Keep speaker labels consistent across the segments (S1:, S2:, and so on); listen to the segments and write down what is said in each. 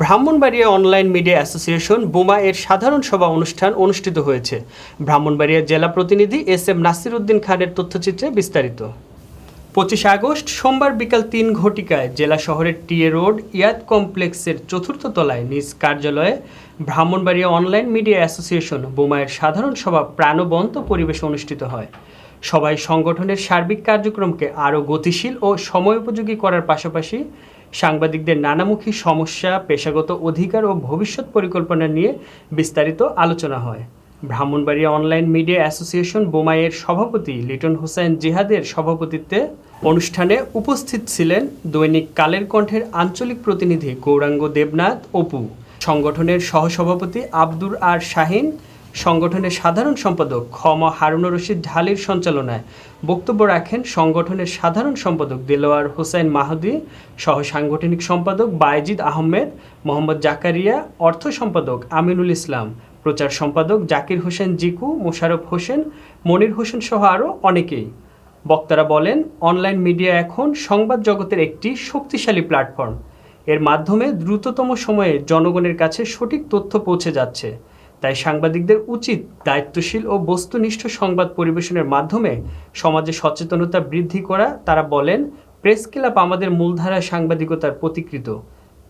S1: Brahmanbaria online media association বোমা এর সাধারণ সভা অনুষ্ঠান অনুষ্ঠিত হয়েছে। ব্রাহ্মণবাড়িয়া জেলা প্রতিনিধি এস এম নাসির উদ্দিন খানের তথ্যচিত্রে বিস্তারিত। পঁচিশে আগস্ট সোমবার বিকাল তিন ঘটিকায় জেলা শহরের টিএ রোড ইয়াদ কমপ্লেক্সের চতুর্থ তলায় নিজ কার্যালয়ে ব্রাহ্মণবাড়িয়া অনলাইন মিডিয়া অ্যাসোসিয়েশন বোমায়ের সাধারণ সভা প্রাণবন্ত পরিবেশে অনুষ্ঠিত হয়। সবাই সংগঠনের সার্বিক কার্যক্রমকে আরও গতিশীল ও সময়োপযোগী করার পাশাপাশি সাংবাদিকদের নানামুখী সমস্যা, পেশাগত অধিকার ও ভবিষ্যৎ পরিকল্পনা নিয়ে বিস্তারিত আলোচনা হয়। ব্রাহ্মণবাড়িয়া অনলাইন মিডিয়া অ্যাসোসিয়েশন বোমাইয়ের সভাপতি লিটন হোসেন জিহাদের সভাপতিত্বে অনুষ্ঠানে উপস্থিত ছিলেন দৈনিক কালের কণ্ঠের আঞ্চলিক প্রতিনিধি গৌরাঙ্গ দেবনাথ অপু। সংগঠনের সহসভাপতি আব্দুর আর শাহিন সংগঠনের সাধারণ সম্পাদক খম হারুনুর রশিদ ঢালির সঞ্চালনায় বক্তব্য রাখেন সংগঠনের সাধারণ সম্পাদক দেলোয়ার হোসেন মাহাদি সহ সাংগঠনিক সম্পাদক বায়েজিদ আহমেদ, মোহাম্মদ জাকারিয়া, অর্থ সম্পাদক আমিনুল ইসলাম, প্রচার সম্পাদক জাকির হোসেন জিকু, মোশারফ হোসেন, মনির হোসেন সহ আরও অনেকেই। বক্তারা বলেন, অনলাইন মিডিয়া এখন সংবাদ জগতের একটি শক্তিশালী প্ল্যাটফর্ম। এর মাধ্যমে দ্রুততম সময়ে জনগণের কাছে সঠিক তথ্য পৌঁছে যাচ্ছে। তাই সাংবাদিকদের উচিত দায়িত্বশীল ও বস্তুনিষ্ঠ সংবাদ পরিবেশনের মাধ্যমে সমাজে সচেতনতা বৃদ্ধি করা। তারা বলেন, প্রেস ক্লাব আমাদের মূলধারা সাংবাদিকতার প্রতিকৃত।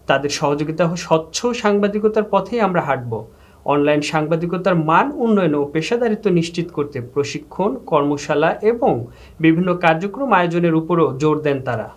S1: তাদের সহযোগিতা স্বচ্ছ সাংবাদিকতার পথেই আমরা হাঁটব। অনলাইন সাংবাদিকতার মান উন্নয়ন ও পেশাদারিত্ব নিশ্চিত করতে প্রশিক্ষণ, কর্মশালা এবং বিভিন্ন কার্যক্রম আয়োজনের উপরও জোর দেন তারা।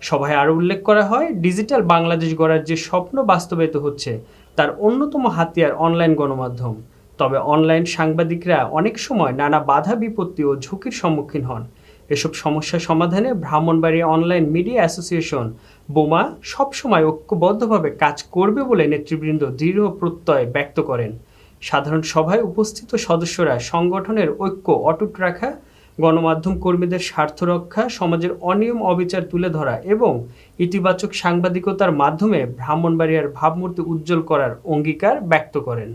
S1: সভায় আরও উল্লেখ করা হয়, ডিজিটাল বাংলাদেশ গড়ার যে স্বপ্ন বাস্তবায়িত হচ্ছে, তার অন্যতম হাতিয়ার অনলাইন গণমাধ্যম। তবে অনলাইন সাংবাদিকরা অনেক সময় নানা বাধা, বিপত্তি ও ঝুঁকির সম্মুখীন হন। এসব সমস্যা সমাধানে ব্রাহ্মণবাড়িয়া অনলাইন মিডিয়া অ্যাসোসিয়েশন, বোমা সবসময় ঐক্যবদ্ধভাবে কাজ করবে বলে নেতৃবৃন্দ দৃঢ় প্রত্যয় ব্যক্ত করেন। সাধারণ সভায় উপস্থিত সদস্যরা সংগঠনের ঐক্য অটুট রাখা গণমাধ্যম কর্মীদের স্বার্থ রক্ষা, সমাজের অনিয়ম অবিচার তুলে ধরা এবং ইতিবাচক সাংবাদিকতার মাধ্যমে ব্রাহ্মণবাড়িয়ার ভাবমূর্তি উজ্জ্বল করার অঙ্গীকার ব্যক্ত করেন।